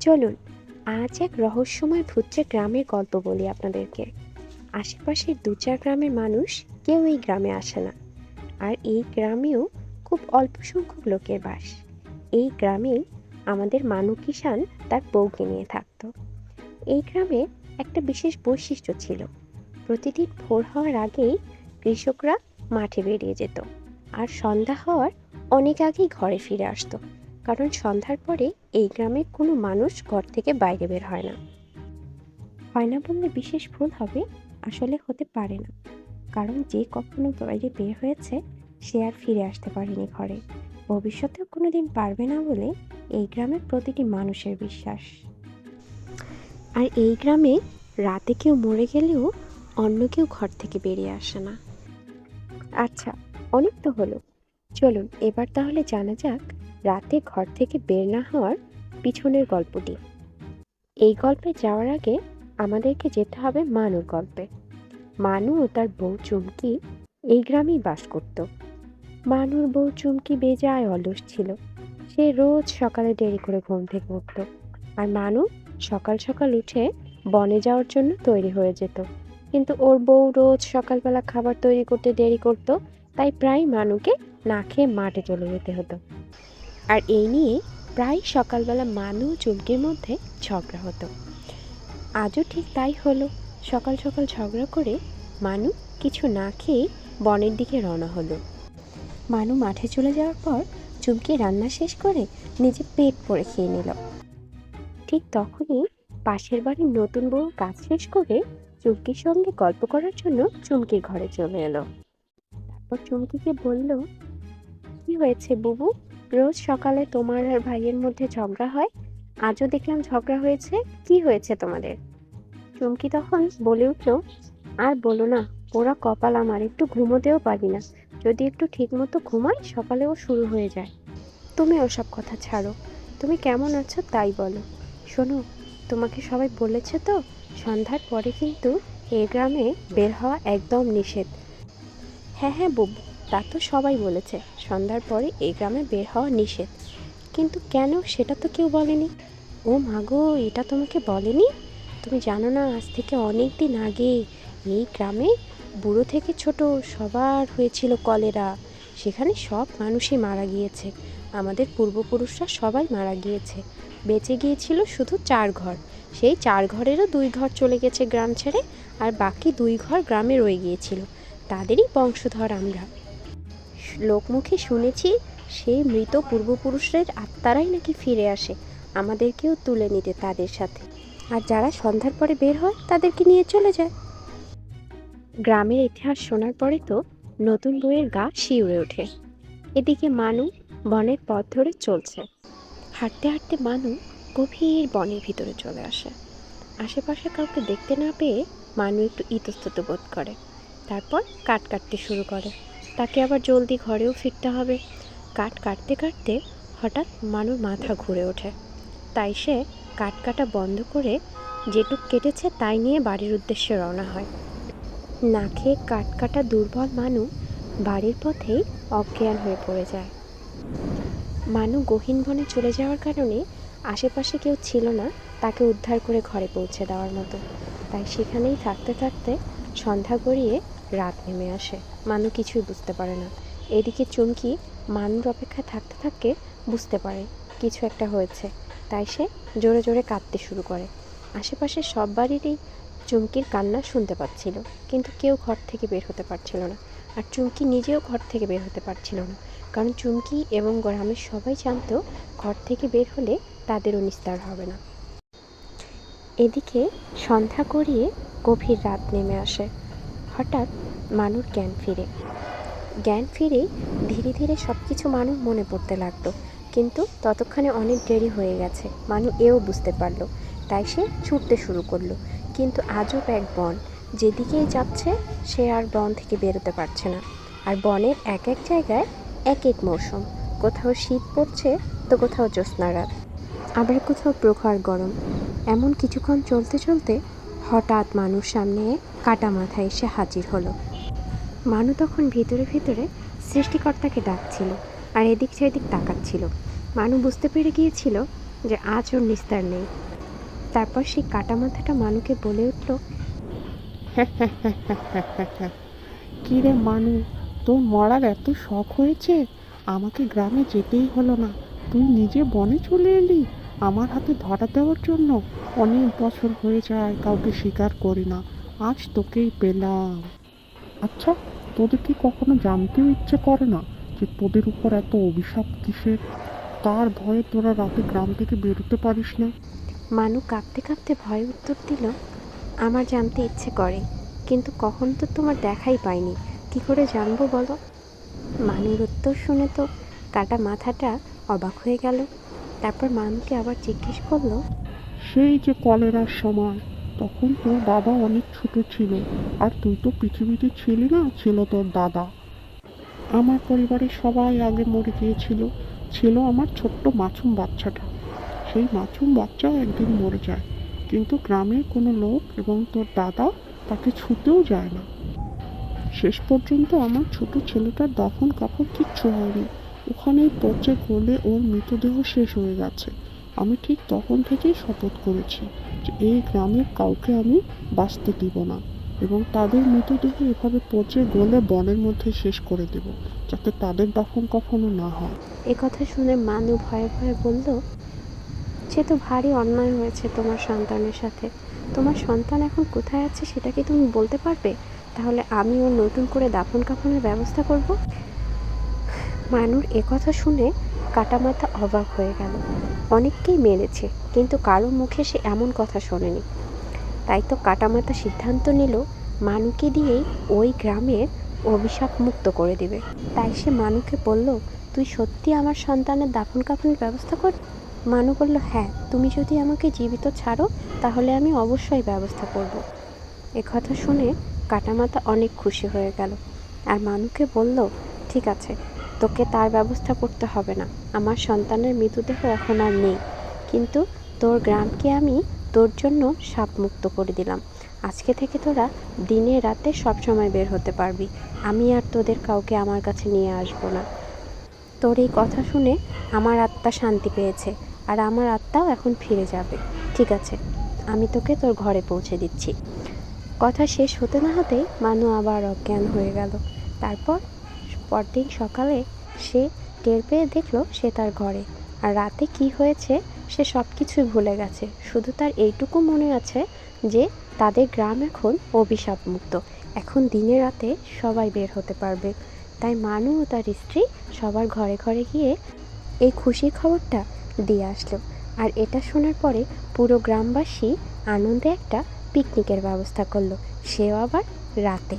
চলুন, আজ এক রহস্যময় ভূত্রে গ্রামের গল্প বলি আপনাদেরকে। আশেপাশের দু চার গ্রামের মানুষ কেউ এই গ্রামে আসে না। আর এই গ্রামেও খুব অল্প সংখ্যক লোকের বাস। এই গ্রামেই আমাদের মানু কিষান তার বউকে নিয়ে থাকতো। এই গ্রামে একটা বিশেষ বৈশিষ্ট্য ছিল। প্রতিদিন ভোর হওয়ার আগেই কৃষকরা মাঠে বেরিয়ে যেত। আর সন্ধ্যা হওয়ার অনেক আগেই ঘরে ফিরে আসতো। কারণ সন্ধ্যার পরে এই গ্রামের কোনো মানুষ ঘর থেকে বাইরে বের হয় না। হয় না বললে বিশেষ ভুল হবে, আসলে হতে পারে না। কারণ যে কখনো বাইরে বের হয়েছে, সে আর ফিরে আসতে পারেনি ঘরে। ভবিষ্যতেও কোনো দিন পারবে না বলে এই গ্রামের প্রতিটি মানুষের বিশ্বাস। আর এই গ্রামে রাতে কেউ মরে গেলেও অন্য কেউ ঘর থেকে বেরিয়ে আসে না। আচ্ছা অনেক তো হলো। চলুন, এবার তাহলে জানা যাক রাতে ঘর থেকে বের না হওয়ার পিছনের গল্পটি। এই গল্পে যাওয়ার আগে আমাদেরকে যেতে হবে মানুর গল্পে। মানু ও তার বউ চুমকি এই গ্রামেই বাস করত। মানুর বউ চুমকি বেজায় অলস ছিল। সে রোজ সকালে দেরি করে ঘুম থেকে উঠত। আর মানু সকাল সকাল উঠে বনে যাওয়ার জন্য তৈরি হয়ে যেত। কিন্তু ওর বউ রোজ সকালবেলা খাবার তৈরি করতে দেরি করত, তাই প্রায় মানুকে না খেয়ে মাঠে চলে যেতে হতো। আর এই নিয়ে প্রায় সকালবেলা মানু চুমকির মধ্যে ঝগড়া হতো। আজও ঠিক তাই হলো। সকাল সকাল ঝগড়া করে মানু কিছু না খেয়ে বনের দিকে রওনা হলো। মানু মাঠে চলে যাওয়ার পর চুমকি রান্না শেষ করে নিজে পেট পরে খেয়ে নিল। ঠিক তখনই পাশের বাড়ির নতুন বউ কাজ শেষ করে চুমকির সঙ্গে গল্প করার জন্য চুমকির ঘরে চলে এলো। তারপর চুমকিকে বলল, কি হয়েছে বুবু? রোজ সকালে তোমার আর ভাইয়ের মধ্যে ঝগড়া হয়? আজও দেখলাম ঝগড়া হয়েছে। কি হয়েছে তোমাদের? চুমকি তখন বলে উঠল, আর বলো না ওরা কপাল আমার, একটু ঘুমোতেও পারি না। যদি একটু ঠিক মতো ঘুমাই সকালেও শুরু হয়ে যায়। তুমি ওসব কথা ছাড়ো। তুমি কেমন আছো তাই বলো। শোনো, তোমাকে সবাই বলেছে তো, সন্ধ্যার পরে কিন্তু এই গ্রামে বের হওয়া একদম নিষেধ। হ্যাঁ হ্যাঁ বুবু। তা তো সবাই বলেছে। সন্ধ্যার পরে এই গ্রামে বের হওয়া নিষেধ। কিন্তু কেন সেটা তো কেউ বলেনি? ও মাগো এটা তোমাকে বলেনি? তুমি জানো না, আজ থেকে অনেক দিন আগে এই গ্রামে বুড়ো থেকে ছোট সবার হয়েছিল কলেরা। সেখানে সব মানুষই মারা গিয়েছে। আমাদের পূর্বপুরুষরা সবাই মারা গিয়েছে। বেঁচে গিয়েছিল শুধু চার ঘর। সেই চার ঘরেরও দুই ঘর চলে গেছে গ্রাম ছেড়ে, আর বাকি দুই ঘর গ্রামে রয়ে গিয়েছিল। তাদেরই বংশধর আমরা। লোকমুখে শুনেছি সেই মৃত পূর্বপুরুষের আত্মারাই নাকি ফিরে আসে। আমাদেরকেও তুলে নিতে তাদের সাথে। আর যারা সন্ধ্যার পরে বের হয়, তাদেরকে নিয়ে চলে যায়। গ্রামের ইতিহাস শোনার পরে তো নতুন বইয়ের গা শিউরে ওঠে। এদিকে মানু বনের পথ ধরে চলছে। হাঁটতে হাঁটতে মানু গভীর বনের ভিতরে চলে আসে। আশেপাশে কাউকে দেখতে না পেয়ে মানু একটু ইতস্তত বোধ করে। তারপর কাট কাটতে শুরু করে। তাকে আবার জলদি ঘরেও ফিরতে হবে। কাঠ কাটতে কাটতে হঠাৎ মানুর মাথা ঘুরে ওঠে। তাই সে কাঠ কাটা বন্ধ করে যেটুক কেটেছে তাই নিয়ে বাড়ির উদ্দেশ্যে রওনা হয়। না খেয়ে কাঠ কাটা দুর্বল মানু বাড়ির পথেই অজ্ঞান হয়ে পড়ে যায়। মানু গহীন বনে চলে যাওয়ার কারণে আশেপাশে কেউ ছিল না, তাকে উদ্ধার করে ঘরে পৌঁছে দেওয়ার মতো। তাই সেখানেই থাকতে থাকতে সন্ধ্যা গড়িয়ে রাত নেমে আসে। মানু কিছুই বুঝতে পারে না। এদিকে চুমকি মানুর অপেক্ষায় থাকতে থাকতে বুঝতে পারে কিছু একটা হয়েছে। তাই সে জোরে জোরে কাঁদতে শুরু করে। আশেপাশে সব বাড়িরই চুমকির কান্না শুনতে পাচ্ছিল, কিন্তু কেউ ঘর থেকে বের হতে পারছিল না। আর চুমকি নিজেও ঘর থেকে বের হতে পারছিল না। কারণ চুমকি এবং গ্রামের সবাই জানতো, ঘর থেকে বের হলে তাদেরও নিস্তার হবে না। এদিকে সন্ধ্যা করিয়ে গভীর রাত নেমে আসে। হঠাৎ মানুর জ্ঞান ফিরে। জ্ঞান ফিরেই ধীরে ধীরে সব কিছু মানুষ মনে পড়তে লাগতো কিন্তু ততক্ষণে অনেক দেরি হয়ে গেছে। মানু এও বুঝতে পারল, তাই সে ছুটতে শুরু করল। কিন্তু আজব এক বন, যেদিকেই যাচ্ছে সে আর বন থেকে বেরোতে পারছে না। আর বনের এক এক জায়গায় এক এক মৌসুম, কোথাও শীত পড়ছে তো কোথাও জ্যোৎস্না রাত আবার কোথাও প্রখর গরম। এমন কিছুক্ষণ চলতে চলতে হঠাৎ মানুষ সামনে কাটা মাথায় এসে হাজির হলো। মানু তখন ভিতরে ভিতরে সৃষ্টিকর্তাকে ডাকছিল আর এদিক সেদিক তাকাচ্ছিল। মানু বুঝতে পেরে গিয়েছিল যে আজ ওর নিস্তার নেই। তারপর সেই কাটা মাথাটা মানুকে বলে উঠল কি রে মানু, তোর মরার এত শখ হয়েছে? আমাকে গ্রামে যেতেই হলো না। তুই নিজে বনে চলে এলি আমার হাতে ধরা দেওয়ার জন্য। অনেক বছর হয়ে যায়, কাউকে স্বীকার করি না। আজ তোকেই পেলাম। আচ্ছা তোদের কি কখনো জানতেও ইচ্ছে করে না যে তোদের উপর এত অভিশাপ কিসের? তার ভয়ে তোরা রাতে গ্রাম থেকে বেরোতে পারিস না। মানু কাঁপতে কাঁপতে ভয়ে উত্তর দিল আমার জানতে ইচ্ছে করে কিন্তু কখন তো তোমার দেখাই পাইনি। কি করে জানব বলো? মানুর উত্তর শুনে তো কাটা মাথাটা অবাক হয়ে গেল। তারপর মানুকে আবার জিজ্ঞেস করল সেই যে কলেরার সময় তখন তোর বাবা অনেক ছোট ছিল। আর তুই তো পৃথিবীতে ছিলি না, ছিল তোর দাদা। আমার পরিবারের সবাই আগে মরে গিয়েছিল। ছিল আমার ছোট্ট মাছুম বাচ্চাটা। সেই মাছুম বাচ্চাও একদিন মরে যায়। কিন্তু গ্রামের কোনো লোক এবং তোর দাদা তাকে ছুতেও যায় না। শেষ পর্যন্ত আমার ছোট ছেলেটার দাফন কাপড় কিচ্ছু হয়নি। ওখানেই পচে গলে ওর মৃতদেহ শেষ হয়ে গেছে। আমি ঠিক তখন থেকেই শপথ করেছি। যে এই গ্রামের কাউকে আমি বাঁচতে দিব না এবং তাদের মৃতদেহ এভাবে পচে গলে বনের মধ্যে শেষ করে দেব যাতে তাদের দাফন কখনো না হয়। কথা শুনে মানু ভয়ে ভয়ে বলল, সে তো ভারী অন্যায় হয়েছে তোমার সন্তানের সাথে। তোমার সন্তান এখন কোথায় আছে সেটা কি তুমি বলতে পারবে? তাহলে আমি ওর নতুন করে দাফন কাফনের ব্যবস্থা করব? মানুর এ কথা শুনে কাটা মাথা অবাক হয়ে গেল। অনেককেই মেরেছে, কিন্তু কারও মুখে সে এমন কথা শোনেনি। তাই তো কাটামাতা সিদ্ধান্ত নিল, মানুকে দিয়েই ওই গ্রামের অভিশাপ মুক্ত করে দিবে। তাই সে মানুকে বলল, তুই সত্যি আমার সন্তানের দাফন কাফনের ব্যবস্থা কর? মানু বলল হ্যাঁ তুমি যদি আমাকে জীবিত ছাড়ো, তাহলে আমি অবশ্যই ব্যবস্থা করব। কথা শুনে কাটামাতা অনেক খুশি হয়ে গেল। আর মানুকে বলল, ঠিক আছে, তোকে তার ব্যবস্থা করতে হবে না। আমার সন্তানের মৃতদেহ এখন আর নেই। কিন্তু তোর গ্রামকে আমি তোর জন্য সাপ মুক্ত করে দিলাম। আজকে থেকে তোরা দিনে রাতে সব সময় বের হতে পারবি। আমি আর তোদের কাউকে আমার কাছে নিয়ে আসব না। তোর এই কথা শুনে আমার আত্মা শান্তি পেয়েছে আর আমার আত্মাও এখন ফিরে যাবে। ঠিক আছে, আমি তোকে তোর ঘরে পৌঁছে দিচ্ছি। কথা শেষ হতে না হতেই মানু আবার অজ্ঞান হয়ে গেল। তারপর, পরদিন সকালে সে টের পেয়ে দেখল সে তার ঘরে। আর রাতে কি হয়েছে, সে সব কিছুই ভুলে গেছে। শুধু তার এইটুকু মনে আছে যে, তাদের গ্রাম এখন অভিশাপ মুক্ত এখন দিনে রাতে সবাই বের হতে পারবে। তাই মানু ও তার স্ত্রী সবার ঘরে ঘরে গিয়ে এই খুশির খবরটা দিয়ে আসলো। আর এটা শোনার পরে পুরো গ্রামবাসী আনন্দে একটা পিকনিকের ব্যবস্থা করল। সেও আবার রাতে।